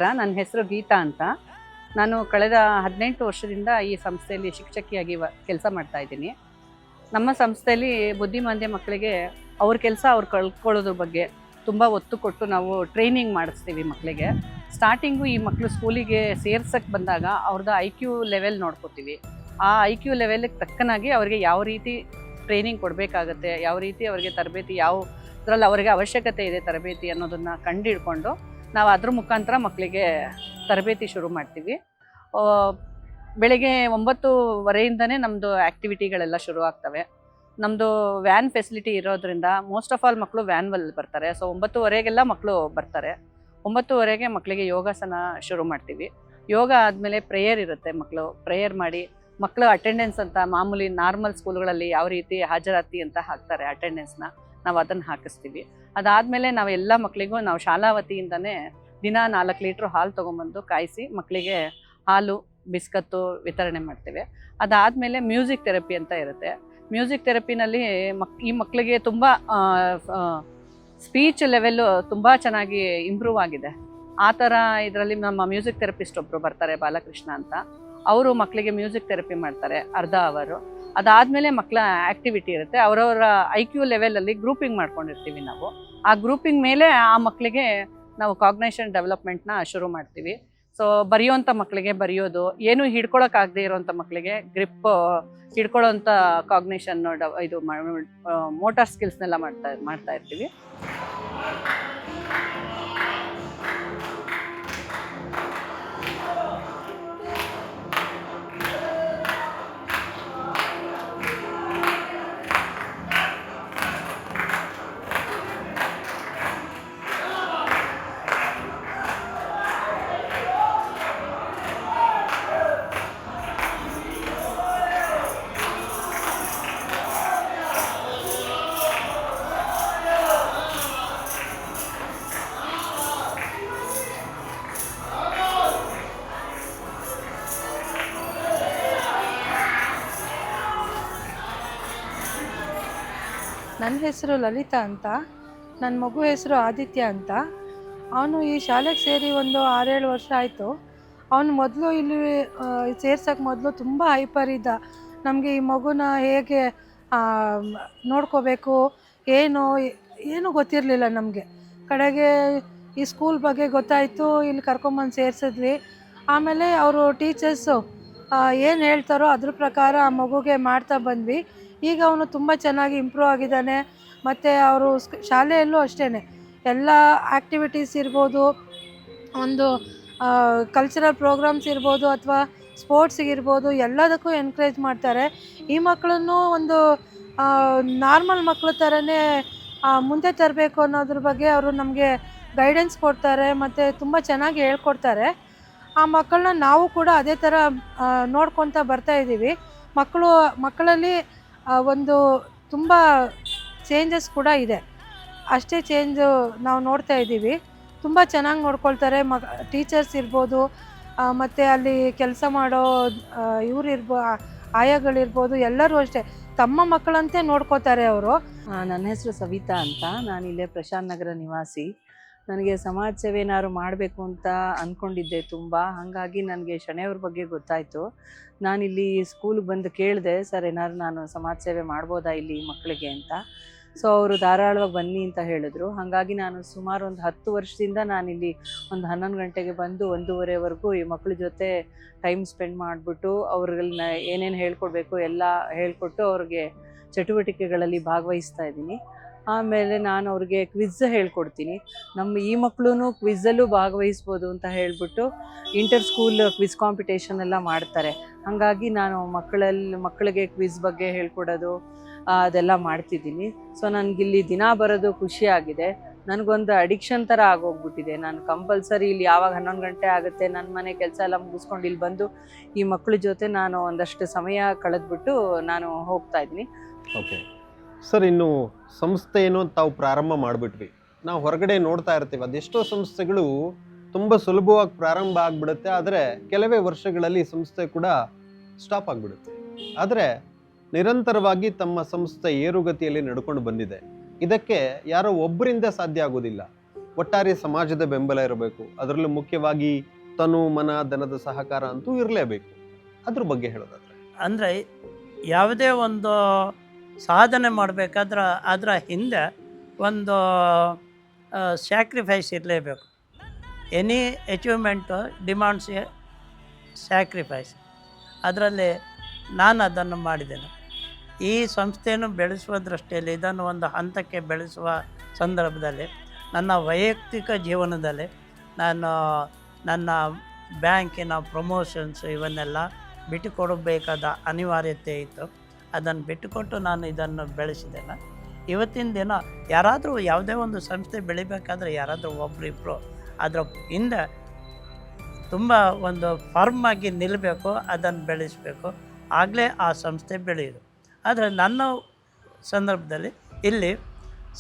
ನಮಸ್ಕಾರ, ನನ್ನ ಹೆಸರು ಗೀತಾ ಅಂತ. ನಾನು ಕಳೆದ ಹದಿನೆಂಟು ವರ್ಷದಿಂದ ಈ ಸಂಸ್ಥೆಯಲ್ಲಿ ಶಿಕ್ಷಕಿಯಾಗಿ ವ, ಕೆಲಸ ಮಾಡ್ತಾ ಇದ್ದೀನಿ. ನಮ್ಮ ಸಂಸ್ಥೆಯಲ್ಲಿ ಬುದ್ಧಿಮಾಂದ್ಯ ಮಕ್ಕಳಿಗೆ ಅವ್ರ ಕೆಲಸ ಅವ್ರು ಕಳ್ಕೊಳ್ಳೋದ್ರ ಬಗ್ಗೆ ತುಂಬ ಒತ್ತು ಕೊಟ್ಟು ನಾವು ಟ್ರೈನಿಂಗ್ ಮಾಡಿಸ್ತೀವಿ ಮಕ್ಕಳಿಗೆ. ಸ್ಟಾರ್ಟಿಂಗು ಈ ಮಕ್ಕಳು ಸ್ಕೂಲಿಗೆ ಸೇರ್ಸಕ್ಕೆ ಬಂದಾಗ ಅವ್ರದ್ದು ಐ ಕ್ಯೂ ಲೆವೆಲ್ ನೋಡ್ಕೋತೀವಿ. ಆ ಐ ಕ್ಯೂ ಲೆವೆಲ್ಗೆ ತಕ್ಕನಾಗಿ ಅವರಿಗೆ ಯಾವ ರೀತಿ ಟ್ರೈನಿಂಗ್ ಕೊಡಬೇಕಾಗತ್ತೆ, ಯಾವ ರೀತಿ ಅವರಿಗೆ ತರಬೇತಿ ಯಾವ ಅದರಲ್ಲಿ ಅವರಿಗೆ ಅವಶ್ಯಕತೆ ಇದೆ ತರಬೇತಿ ಅನ್ನೋದನ್ನು ಕಂಡುಹಿಡ್ಕೊಂಡು ನಾವು ಅದ್ರ ಮುಖಾಂತರ ಮಕ್ಕಳಿಗೆ ತರಬೇತಿ ಶುರು ಮಾಡ್ತೀವಿ. ಬೆಳಿಗ್ಗೆ ಒಂಬತ್ತುವರೆಯಿಂದನೇ ನಮ್ಮದು ಆ್ಯಕ್ಟಿವಿಟಿಗಳೆಲ್ಲ ಶುರು ಆಗ್ತವೆ. ನಮ್ಮದು ವ್ಯಾನ್ ಫೆಸಿಲಿಟಿ ಇರೋದ್ರಿಂದ ಮೋಸ್ಟ್ ಆಫ್ ಆಲ್ ಮಕ್ಕಳು ವ್ಯಾನ್ವಲ್ಲಿ ಬರ್ತಾರೆ. ಸೊ, ಒಂಬತ್ತುವರೆಗೆಲ್ಲ ಮಕ್ಕಳು ಬರ್ತಾರೆ. ಒಂಬತ್ತುವರೆಗೆ ಮಕ್ಕಳಿಗೆ ಯೋಗಾಸನ ಶುರು ಮಾಡ್ತೀವಿ. ಯೋಗ ಆದಮೇಲೆ ಪ್ರೇಯರ್ ಇರುತ್ತೆ ಮಕ್ಕಳು ಪ್ರೇಯರ್ ಮಾಡಿ ಮಕ್ಕಳು ಅಟೆಂಡೆನ್ಸ್ ಅಂತ ಮಾಮೂಲಿ ನಾರ್ಮಲ್ ಸ್ಕೂಲ್ಗಳಲ್ಲಿ ಯಾವ ರೀತಿ ಹಾಜರಾತಿ ಅಂತ ಹಾಕ್ತಾರೆ ಅಟೆಂಡೆನ್ಸ್ನ ನಾವು ಅದನ್ನು ಹಾಕಿಸ್ತೀವಿ. ಅದಾದಮೇಲೆ ನಾವು ಎಲ್ಲ ಮಕ್ಕಳಿಗೂ ನಾವು ಶಾಲಾ ವತಿಯಿಂದನೇ ದಿನ ನಾಲ್ಕು ಲೀಟ್ರ್ ಹಾಲು ತೊಗೊಂಬಂದು ಕಾಯಿಸಿ ಮಕ್ಕಳಿಗೆ ಹಾಲು, ಬಿಸ್ಕತ್ತು ವಿತರಣೆ ಮಾಡ್ತೇವೆ. ಅದಾದಮೇಲೆ ಮ್ಯೂಸಿಕ್ ಥೆರಪಿ ಅಂತ ಇರುತ್ತೆ. ಮ್ಯೂಸಿಕ್ ಥೆರಪಿನಲ್ಲಿ ಮಕ್, ಈ ಮಕ್ಕಳಿಗೆ ತುಂಬ ಸ್ಪೀಚ್ ಲೆವೆಲ್ಲು ತುಂಬ ಚೆನ್ನಾಗಿ ಇಂಪ್ರೂವ್ ಆಗಿದೆ. ಆ ಥರ ಇದರಲ್ಲಿ ನಮ್ಮ ಮ್ಯೂಸಿಕ್ ಥೆರಪಿಸ್ಟ್ ಒಬ್ಬರು ಬರ್ತಾರೆ, ಬಾಲಕೃಷ್ಣ ಅಂತ. ಅವರು ಮಕ್ಕಳಿಗೆ ಮ್ಯೂಸಿಕ್ ಥೆರಪಿ ಮಾಡ್ತಾರೆ, ಅರ್ಧ ಅವರು. ಅದಾದಮೇಲೆ ಮಕ್ಕಳ ಆ್ಯಕ್ಟಿವಿಟಿ ಇರುತ್ತೆ. ಅವರವರ ಐ ಕ್ಯೂ ಲೆವೆಲಲ್ಲಿ ಗ್ರೂಪಿಂಗ್ ಮಾಡ್ಕೊಂಡಿರ್ತೀವಿ ನಾವು. ಆ ಗ್ರೂಪಿಂಗ್ ಮೇಲೆ ಆ ಮಕ್ಕಳಿಗೆ ನಾವು ಕಾಗ್ನೇಷನ್ ಡೆವಲಪ್ಮೆಂಟ್ನ ಶುರು ಮಾಡ್ತೀವಿ. ಸೊ ಬರೆಯೋಂಥ ಮಕ್ಕಳಿಗೆ ಬರೆಯೋದು, ಏನು ಹಿಡ್ಕೊಳಕ್ಕಾಗದೇ ಇರೋಂಥ ಮಕ್ಕಳಿಗೆ ಗ್ರಿಪ್ ಹಿಡ್ಕೊಳ್ಳೋಂಥ ಕಾಗ್ನೇಷನ್ ಇದು ಮೋಟಾರ್ ಸ್ಕಿಲ್ಸ್ನೆಲ್ಲ ಮಾಡ್ತಾ ಮಾಡ್ತಾ ಇರ್ತೀವಿ. ಹೆಸರು ಲಲಿತಾ ಅಂತ ನನ್ನ ಮಗು ಹೆಸರು ಆದಿತ್ಯ ಅಂತ. ಅವನು ಈ ಶಾಲೆಗೆ ಸೇರಿ ಒಂದು ಆರೇಳು ವರ್ಷ ಆಯಿತು. ಅವನು ಮೊದಲು ಇಲ್ಲಿ ಸೇರ್ಸೋಕ್ಕೆ ಮೊದಲು ತುಂಬ ಹೈಪರ್ ಇದ್ದ. ನಮಗೆ ಈ ಮಗುನ ಹೇಗೆ ನೋಡ್ಕೋಬೇಕು, ಏನು ಏನು ಗೊತ್ತಿರಲಿಲ್ಲ ನಮಗೆ. ಕಡೆಗೆ ಈ ಸ್ಕೂಲ್ ಬಗ್ಗೆ ಗೊತ್ತಾಯಿತು, ಇಲ್ಲಿ ಕರ್ಕೊಂಬಂದು ಸೇರಿಸಿದ್ವಿ. ಆಮೇಲೆ ಅವರು ಟೀಚರ್ಸು ಏನು ಹೇಳ್ತಾರೋ ಅದ್ರ ಪ್ರಕಾರ ಆ ಮಗುಗೆ ಮಾಡ್ತಾ ಬಂದ್ವಿ. ಈಗ ಅವನು ತುಂಬ ಚೆನ್ನಾಗಿ ಇಂಪ್ರೂವ್ ಆಗಿದ್ದಾನೆ. ಮತ್ತು ಅವರು ಶಾಲೆಯಲ್ಲೂ ಅಷ್ಟೇ ಎಲ್ಲ ಆ್ಯಕ್ಟಿವಿಟೀಸ್ ಇರ್ಬೋದು, ಒಂದು ಕಲ್ಚರಲ್ ಪ್ರೋಗ್ರಾಮ್ಸ್ ಇರ್ಬೋದು ಅಥವಾ ಸ್ಪೋರ್ಟ್ಸಿಗಿರ್ಬೋದು ಎಲ್ಲದಕ್ಕೂ ಎನ್ಕರೇಜ್ ಮಾಡ್ತಾರೆ. ಈ ಮಕ್ಕಳನ್ನು ಒಂದು ನಾರ್ಮಲ್ ಮಕ್ಕಳ ಥರನೇ ಮುಂದೆ ತರಬೇಕು ಅನ್ನೋದ್ರ ಬಗ್ಗೆ ಅವರು ನಮಗೆ ಗೈಡೆನ್ಸ್ ಕೊಡ್ತಾರೆ, ಮತ್ತು ತುಂಬ ಚೆನ್ನಾಗಿ ಹೇಳ್ಕೊಡ್ತಾರೆ. ಆ ಮಕ್ಕಳನ್ನ ನಾವು ಕೂಡ ಅದೇ ಥರ ನೋಡ್ಕೊತ ಬರ್ತಾ ಇದ್ದೀವಿ ಮಕ್ಕಳು, ಮಕ್ಕಳಲ್ಲಿ ಒಂದು ತುಂಬ ಚೇಂಜಸ್ ಕೂಡ ಇದೆ. ಅಷ್ಟೇ ಚೇಂಜು ನಾವು ನೋಡ್ತಾ ಇದ್ದೀವಿ. ತುಂಬ ಚೆನ್ನಾಗಿ ನೋಡ್ಕೊಳ್ತಾರೆ. ಮಗ ಟೀಚರ್ಸ್ ಇರ್ಬೋದು ಮತ್ತು ಅಲ್ಲಿ ಕೆಲಸ ಮಾಡೋ ಇವ್ರು ಇರ್ಬೋ ಆಯಾಗಳಿರ್ಬೋದು ಎಲ್ಲರೂ ಅಷ್ಟೇ. ತಮ್ಮ ಮಕ್ಕಳಂತೆ ನೋಡ್ಕೋತಾರೆ ಅವರು. ನನ್ನ ಹೆಸರು ಸವಿತಾ ಅಂತ. ನಾನು ಇಲ್ಲೇ ಪ್ರಶಾಂತ್ ನಗರ ನಿವಾಸಿ. ನನಗೆ ಸಮಾಜ ಸೇವೆ ಏನಾದ್ರು ಮಾಡಬೇಕು ಅಂತ ಅಂದ್ಕೊಂಡಿದ್ದೆ ತುಂಬ. ಹಾಗಾಗಿ ನನಗೆ ಶಣೆಯವ್ರ ಬಗ್ಗೆ ಗೊತ್ತಾಯಿತು. ನಾನಿಲ್ಲಿ ಸ್ಕೂಲ್ಗೆ ಬಂದು ಕೇಳಿದೆ, ಸರ್, ಏನಾದ್ರು ನಾನು ಸಮಾಜ ಸೇವೆ ಮಾಡ್ಬೋದಾ ಇಲ್ಲಿ ಮಕ್ಕಳಿಗೆ ಅಂತ? ಸೊ ಅವರು ಧಾರಾಳವಾಗಿ ಬನ್ನಿ ಅಂತ ಹೇಳಿದ್ರು. ಹಾಗಾಗಿ ನಾನು ಸುಮಾರು ಒಂದು ಹತ್ತು ವರ್ಷದಿಂದ ನಾನಿಲ್ಲಿ ಒಂದು ಹನ್ನೊಂದು ಗಂಟೆಗೆ ಬಂದು ಒಂದೂವರೆವರೆಗೂ ಈ ಮಕ್ಕಳ ಜೊತೆ ಟೈಮ್ ಸ್ಪೆಂಡ್ ಮಾಡಿಬಿಟ್ಟು ಅವ್ರಿಗನ್ನ ಏನೇನು ಹೇಳ್ಕೊಡ್ಬೇಕು ಎಲ್ಲ ಹೇಳ್ಕೊಟ್ಟು ಅವ್ರಿಗೆ ಚಟುವಟಿಕೆಗಳಲ್ಲಿ ಭಾಗವಹಿಸ್ತಾ ಇದ್ದೀನಿ. ಆಮೇಲೆ ನಾನು ಅವ್ರಿಗೆ ಕ್ವಿಝ್ ಹೇಳ್ಕೊಡ್ತೀನಿ. ನಮ್ಮ ಈ ಮಕ್ಕಳು ಕ್ವಿಝಲ್ಲೂ ಭಾಗವಹಿಸ್ಬೋದು ಅಂತ ಹೇಳಿಬಿಟ್ಟು ಇಂಟರ್ ಸ್ಕೂಲ್ ಕ್ವಿಜ್ ಕಾಂಪಿಟೇಷನ್ ಎಲ್ಲ ಮಾಡ್ತಾರೆ. ಹಾಗಾಗಿ ನಾನು ಮಕ್ಕಳಲ್ಲಿ ಮಕ್ಕಳಿಗೆ ಕ್ವಿಝ್ ಬಗ್ಗೆ ಹೇಳ್ಕೊಡೋದು ಅದೆಲ್ಲ ಮಾಡ್ತಿದ್ದೀನಿ. ಸೊ ನನಗಿಲ್ಲಿ ದಿನ ಬರೋದು ಖುಷಿಯಾಗಿದೆ ನನಗೊಂದು ಅಡಿಕ್ಷನ್ ಥರ ಆಗೋಗ್ಬಿಟ್ಟಿದೆ. ನಾನು ಕಂಪಲ್ಸರಿ ಇಲ್ಲಿ ಯಾವಾಗ ಹನ್ನೊಂದು ಗಂಟೆ ಆಗುತ್ತೆ ನನ್ನ ಮನೆ ಕೆಲಸ ಎಲ್ಲ ಮುಗಿಸ್ಕೊಂಡು ಇಲ್ಲಿ ಬಂದು ಈ ಮಕ್ಕಳ ಜೊತೆ ನಾನು ಒಂದಷ್ಟು ಸಮಯ ಕಳೆದ್ಬಿಟ್ಟು ನಾನು ಹೋಗ್ತಾ ಇದ್ದೀನಿ. ಓಕೆ ಸರ್, ಇನ್ನು ಸಂಸ್ಥೆ ಅಂತ ತಾವು ಪ್ರಾರಂಭ ಮಾಡಿಬಿಟ್ವಿ. ನಾವು ಹೊರಗಡೆ ನೋಡ್ತಾ ಇರ್ತೀವಿ. ಅದೆಷ್ಟೋ ಸಂಸ್ಥೆಗಳು ತುಂಬ ಸುಲಭವಾಗಿ ಪ್ರಾರಂಭ ಆಗಿಬಿಡುತ್ತೆ. ಆದರೆ ಕೆಲವೇ ವರ್ಷಗಳಲ್ಲಿ ಸಂಸ್ಥೆ ಕೂಡ ಸ್ಟಾಪ್ ಆಗಿಬಿಡುತ್ತೆ. ಆದರೆ ನಿರಂತರವಾಗಿ ತಮ್ಮ ಸಂಸ್ಥೆ ಏರುಗತಿಯಲ್ಲಿ ನಡ್ಕೊಂಡು ಬಂದಿದೆ. ಇದಕ್ಕೆ ಯಾರೋ ಒಬ್ಬರಿಂದ ಸಾಧ್ಯ ಆಗೋದಿಲ್ಲ. ಒಟ್ಟಾರೆ ಸಮಾಜದ ಬೆಂಬಲ ಇರಬೇಕು. ಅದರಲ್ಲೂ ಮುಖ್ಯವಾಗಿ ತನು, ಮನ, ಧನದ ಸಹಕಾರ ಅಂತೂ ಇರಲೇಬೇಕು. ಅದ್ರ ಬಗ್ಗೆ ಹೇಳೋದಾದ್ರೆ. ಅಂದರೆ ಯಾವುದೇ ಒಂದು ಸಾಧನೆ ಮಾಡಬೇಕಾದ್ರೆ ಅದರ ಹಿಂದೆ ಒಂದು ಸ್ಯಾಕ್ರಿಫೈಸ್ ಇರಲೇಬೇಕು. ಎನಿ ಅಚೀವ್ಮೆಂಟು ಡಿಮಾಂಡ್ಸ್ ಸ್ಯಾಕ್ರಿಫೈಸ್ ಅದರಲ್ಲಿ ನಾನು ಅದನ್ನು ಮಾಡಿದ್ದೇನೆ. ಈ ಸಂಸ್ಥೆಯನ್ನು ಬೆಳೆಸುವ ದೃಷ್ಟಿಯಲ್ಲಿ, ಇದನ್ನು ಒಂದು ಹಂತಕ್ಕೆ ಬೆಳೆಸುವ ಸಂದರ್ಭದಲ್ಲಿ, ನನ್ನ ವೈಯಕ್ತಿಕ ಜೀವನದಲ್ಲಿ ನಾನು ನನ್ನ ಬ್ಯಾಂಕಿನ ಪ್ರಮೋಷನ್ಸ್ ಇವನ್ನೆಲ್ಲ ಬಿಟ್ಟುಕೊಡಬೇಕಾದ ಅನಿವಾರ್ಯತೆ ಇತ್ತು. ಅದನ್ನು ಬಿಟ್ಟುಕೊಟ್ಟು ನಾನು ಇದನ್ನು ಬೆಳೆಸಿದ್ದೇನೆ. ಇವತ್ತಿನ ದಿನ ಯಾರಾದರೂ ಯಾವುದೇ ಒಂದು ಸಂಸ್ಥೆ ಬೆಳಿಬೇಕಾದ್ರೆ ಯಾರಾದರೂ ಒಬ್ಬರು ಇಬ್ಬರು ಅದರ ಹಿಂದೆ ತುಂಬ ಒಂದು ಫರ್ಮ್ ಆಗಿ ನಿಲ್ಲಬೇಕು, ಅದನ್ನು ಬೆಳೆಸಬೇಕು. ಆಗಲೇ ಆ ಸಂಸ್ಥೆ ಬೆಳೆಯೋದು. ಆದರೆ ನನ್ನ ಸಂದರ್ಭದಲ್ಲಿ ಇಲ್ಲಿ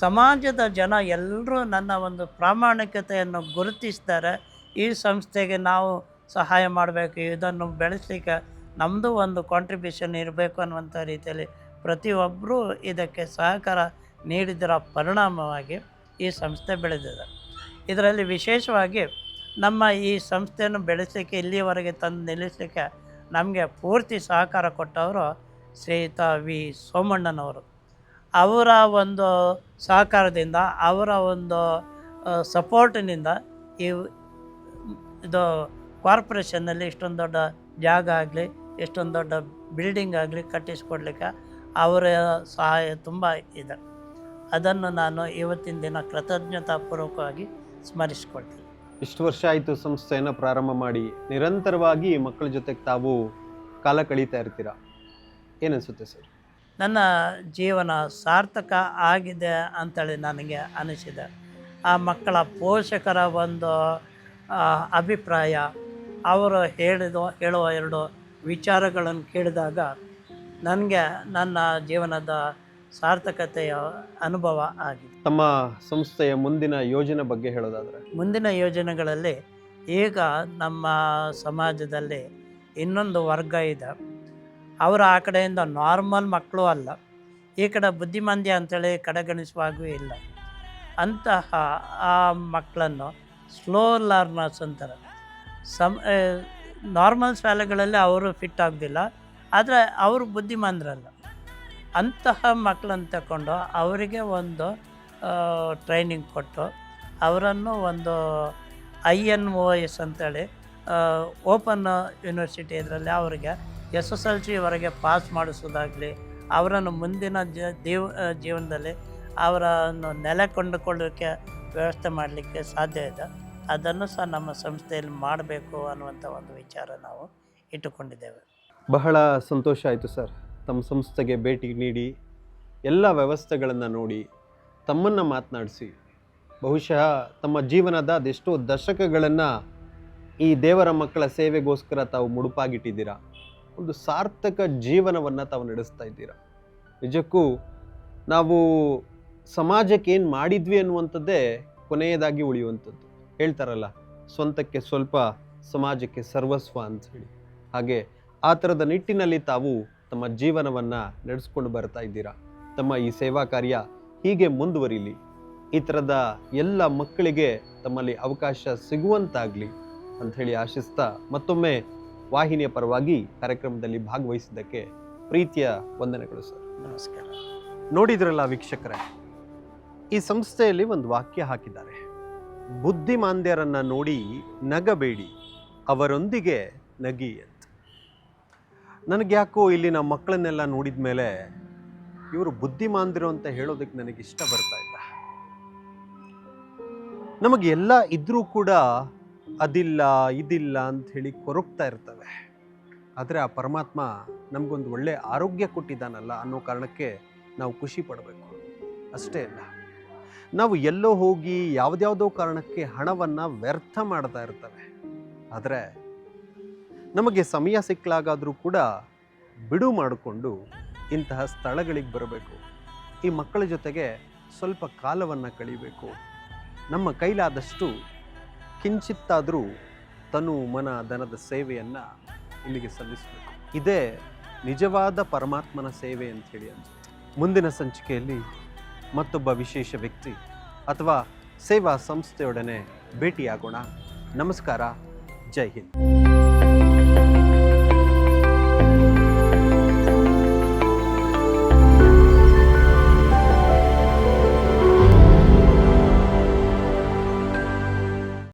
ಸಮಾಜದ ಜನ ಎಲ್ಲರೂ ನನ್ನ ಒಂದು ಪ್ರಾಮಾಣಿಕತೆಯನ್ನು ಗುರುತಿಸ್ತಾರೆ ಈ ಸಂಸ್ಥೆಗೆ ನಾವು ಸಹಾಯ ಮಾಡಬೇಕು, ಇದನ್ನು ಬೆಳೆಸಲಿಕ್ಕೆ ನಮ್ಮದು ಒಂದು ಕಾಂಟ್ರಿಬ್ಯೂಷನ್ ಇರಬೇಕು ಅನ್ನುವಂಥ ರೀತಿಯಲ್ಲಿ ಪ್ರತಿಯೊಬ್ಬರೂ ಇದಕ್ಕೆ ಸಹಕಾರ ನೀಡಿದರ ಪರಿಣಾಮವಾಗಿ ಈ ಸಂಸ್ಥೆ ಬೆಳೆದಿದೆ. ಇದರಲ್ಲಿ ವಿಶೇಷವಾಗಿ ನಮ್ಮ ಈ ಸಂಸ್ಥೆಯನ್ನು ಬೆಳೆಸಲಿಕ್ಕೆ ಇಲ್ಲಿಯವರೆಗೆ ತಂದು ನಿಲ್ಲಿಸಲಿಕ್ಕೆ ನಮಗೆ ಪೂರ್ತಿ ಸಹಕಾರ ಕೊಟ್ಟವರು ಶ್ರೀಯುತ ವಿ. ಸೋಮಣ್ಣನವರು. ಅವರ ಒಂದು ಸಹಕಾರದಿಂದ, ಅವರ ಒಂದು ಸಪೋರ್ಟಿನಿಂದ ಈ ಇದು ಕಾರ್ಪೊರೇಷನ್ನಲ್ಲಿ ಇಷ್ಟೊಂದು ದೊಡ್ಡ ಜಾಗ ಆಗಲಿ ಎಷ್ಟೊಂದು ದೊಡ್ಡ ಬಿಲ್ಡಿಂಗ್ ಆಗಲಿ ಕಟ್ಟಿಸ್ಕೊಡ್ಲಿಕ್ಕೆ ಅವರ ಸಹಾಯ ತುಂಬ ಇದೆ. ಅದನ್ನು ನಾನು ಇವತ್ತಿನ ದಿನ ಕೃತಜ್ಞತಾಪೂರ್ವಕವಾಗಿ ಸ್ಮರಿಸ್ಕೊಳ್ತೀನಿ. ಇಷ್ಟು ವರ್ಷ ಆಯಿತು ಸಂಸ್ಥೆಯನ್ನು ಪ್ರಾರಂಭ ಮಾಡಿ ನಿರಂತರವಾಗಿ ಮಕ್ಕಳ ಜೊತೆಗೆ ತಾವು ಕಾಲ ಕಳೀತಾ ಇರ್ತೀರಾ? ಏನನ್ಸುತ್ತೆ ಸರ್? ನನ್ನ ಜೀವನ ಸಾರ್ಥಕ ಆಗಿದೆ ಅಂತೇಳಿ ನನಗೆ ಅನಿಸಿದೆ. ಆ ಮಕ್ಕಳ ಪೋಷಕರ ಒಂದು ಅಭಿಪ್ರಾಯ ಅವರು ಹೇಳಿದ ಹೇಳುವ ಎರಡು ವಿಚಾರಗಳನ್ನು ಕೇಳಿದಾಗ ನನಗೆ ನನ್ನ ಜೀವನದ ಸಾರ್ಥಕತೆಯ ಅನುಭವ ಆಗಿದೆ. ತಮ್ಮ ಸಂಸ್ಥೆಯ ಮುಂದಿನ ಯೋಜನೆ ಬಗ್ಗೆ ಹೇಳೋದಾದರೆ? ಮುಂದಿನ ಯೋಜನೆಗಳಲ್ಲಿ ಈಗ ನಮ್ಮ ಸಮಾಜದಲ್ಲಿ ಇನ್ನೊಂದು ವರ್ಗ ಇದೆ. ಅವರು ಆ ಕಡೆಯಿಂದ ನಾರ್ಮಲ್ ಮಕ್ಕಳು ಅಲ್ಲ. ಈ ಕಡೆ ಬುದ್ಧಿಮಾಂದ್ಯ ಅಂತೇಳಿ ಕಡೆಗಣಿಸುವಾಗೂ ಇಲ್ಲ. ಅಂತಹ ಆ ಮಕ್ಕಳನ್ನು ಸ್ಲೋ ಲರ್ನರ್ಸ್ ಅಂತಾರೆ. ಸಮ್ ನಾರ್ಮಲ್ ಶಾಲೆಗಳಲ್ಲಿ ಅವರು ಫಿಟ್ ಆಗೋದಿಲ್ಲ, ಆದರೆ ಅವರು ಬುದ್ಧಿಮಾನರಲ್ಲ ಅಂತಹ ಮಕ್ಕಳನ್ನು ತಗೊಂಡು ಅವರಿಗೆ ಒಂದು ಟ್ರೈನಿಂಗ್ ಕೊಟ್ಟು ಅವರನ್ನು ಒಂದು ಐ ಎನ್ ಒ ಎಸ್ ಅಂತೇಳಿ ಓಪನ್ ಯೂನಿವರ್ಸಿಟಿ ಇದರಲ್ಲಿ ಅವರಿಗೆ ಎಸ್ ಎಸ್ ಎಲ್ ಸಿವರೆಗೆ ಪಾಸ್ ಮಾಡಿಸೋದಾಗಲಿ, ಅವರನ್ನು ಮುಂದಿನ ಜೀವ ಜೀವನದಲ್ಲಿ ಅವರನ್ನು ನೆಲೆ ಕೊಂಡುಕೊಳ್ಳೋಕ್ಕೆ ವ್ಯವಸ್ಥೆ ಮಾಡಲಿಕ್ಕೆ ಸಾಧ್ಯ ಇದೆ. ಅದನ್ನು ಸಹ ನಮ್ಮ ಸಂಸ್ಥೆಯಲ್ಲಿ ಮಾಡಬೇಕು ಅನ್ನುವಂಥ ಒಂದು ವಿಚಾರ ನಾವು ಇಟ್ಟುಕೊಂಡಿದ್ದೇವೆ. ಬಹಳ ಸಂತೋಷ ಆಯಿತು ಸರ್. ತಮ್ಮ ಸಂಸ್ಥೆಗೆ ಭೇಟಿ ನೀಡಿ, ಎಲ್ಲ ವ್ಯವಸ್ಥೆಗಳನ್ನು ನೋಡಿ, ತಮ್ಮನ್ನು ಮಾತನಾಡಿಸಿ. ಬಹುಶಃ ತಮ್ಮ ಜೀವನದ ಅದೆಷ್ಟೋ ದಶಕಗಳನ್ನು ಈ ದೇವರ ಮಕ್ಕಳ ಸೇವೆಗೋಸ್ಕರ ತಾವು ಮುಡುಪಾಗಿಟ್ಟಿದ್ದೀರಾ. ಒಂದು ಸಾರ್ಥಕ ಜೀವನವನ್ನು ತಾವು ನಡೆಸ್ತಾ ಇದ್ದೀರಾ. ನಿಜಕ್ಕೂ ನಾವು ಸಮಾಜಕ್ಕೆ ಏನು ಮಾಡಿದ್ವಿ ಅನ್ನುವಂಥದ್ದೇ ಕೊನೆಯದಾಗಿ ಉಳಿಯುವಂಥದ್ದು. ಹೇಳ್ತಾರಲ್ಲ ಸ್ವಂತಕ್ಕೆ ಸ್ವಲ್ಪ ಸಮಾಜಕ್ಕೆ ಸರ್ವಸ್ವ ಅಂತ ಹೇಳಿ. ಹಾಗೆ ಆ ಥರದ ನಿಟ್ಟಿನಲ್ಲಿ ತಾವು ತಮ್ಮ ಜೀವನವನ್ನು ನಡೆಸ್ಕೊಂಡು ಬರ್ತಾ ಇದ್ದೀರಾ? ತಮ್ಮ ಈ ಸೇವಾ ಕಾರ್ಯ ಹೀಗೆ ಮುಂದುವರಿಲಿ? ಈ ಥರದ ಎಲ್ಲ ಮಕ್ಕಳಿಗೆ ತಮ್ಮಲ್ಲಿ ಅವಕಾಶ ಸಿಗುವಂತಾಗಲಿ ಅಂಥೇಳಿ ಆಶಿಸ್ತಾ ಮತ್ತೊಮ್ಮೆ ವಾಹಿನಿಯ ಪರವಾಗಿ ಕಾರ್ಯಕ್ರಮದಲ್ಲಿ ಭಾಗವಹಿಸಿದ್ದಕ್ಕೆ ಪ್ರೀತಿಯ ವಂದನೆಗಳು ಸರ್. ನಮಸ್ಕಾರ. ನೋಡಿದ್ರಲ್ಲ ವೀಕ್ಷಕರೇ ಈ ಸಂಸ್ಥೆಯಲ್ಲಿ ಒಂದು ವಾಕ್ಯ ಹಾಕಿದ್ದಾರೆ. ಬುದ್ಧಿಮಾಂದ್ಯರನ್ನ ನೋಡಿ ನಗಬೇಡಿ, ಅವರೊಂದಿಗೆ ನಗಿ ಅಂತ. ನನಗೆ ಯಾಕೋ ಇಲ್ಲಿ ನಮ್ಮ ಮಕ್ಕಳನ್ನೆಲ್ಲ ನೋಡಿದ ಮೇಲೆ ಇವರು ಬುದ್ಧಿಮಾಂದ್ಯರು ಅಂತ ಹೇಳೋದಕ್ಕೆ ನನಗೆ ಇಷ್ಟ ಬರ್ತಾ ಇಲ್ಲ. ನಮಗೆ ಎಲ್ಲ ಇದ್ರೂ ಕೂಡ ಅದಿಲ್ಲ, ಇದಿಲ್ಲ ಅಂತ ಹೇಳಿ ಕೊರಗ್ತಾ ಇರ್ತವೆ. ಆದರೆ ಆ ಪರಮಾತ್ಮ ನಮಗೊಂದು ಒಳ್ಳೆ ಆರೋಗ್ಯ ಕೊಟ್ಟಿದ್ದಾನಲ್ಲ ಅನ್ನೋ ಕಾರಣಕ್ಕೆ ನಾವು ಖುಷಿ ಪಡಬೇಕು. ಅಷ್ಟೇ ಅಲ್ಲ. ನಾವು ಎಲ್ಲೋ ಹೋಗಿ ಯಾವುದ್ಯಾವುದೋ ಕಾರಣಕ್ಕೆ ಹಣವನ್ನು ವ್ಯರ್ಥ ಮಾಡ್ತಾ ಇರ್ತವೆ ಆದರೆ ನಮಗೆ ಸಮಯ ಸಿಕ್ಕಲಾಗಾದರೂ ಕೂಡ ಬಿಡು ಮಾಡಿಕೊಂಡು ಇಂತಹ ಸ್ಥಳಗಳಿಗೆ ಬರಬೇಕು. ಈ ಮಕ್ಕಳ ಜೊತೆಗೆ ಸ್ವಲ್ಪ ಕಾಲವನ್ನು ಕಳಿಬೇಕು. ನಮ್ಮ ಕೈಲಾದಷ್ಟು ಕಿಂಚಿತ್ತಾದರೂ ತನು ಮನ ಧನದ ಸೇವೆಯನ್ನು ಇಲ್ಲಿಗೆ ಸಲ್ಲಿಸಬೇಕು. ಇದೇ ನಿಜವಾದ ಪರಮಾತ್ಮನ ಸೇವೆ ಅಂತ ಹೇಳಿ ಅನ್ಸುತ್ತೆ ಮುಂದಿನ ಸಂಚಿಕೆಯಲ್ಲಿ ಮತ್ತೊಬ್ಬ ವಿಶೇಷ ವ್ಯಕ್ತಿ ಅಥವಾ ಸೇವಾ ಸಂಸ್ಥೆಯೊಡನೆ ಭೇಟಿಯಾಗೋಣ. ನಮಸ್ಕಾರ. ಜೈ ಹಿಂದ್.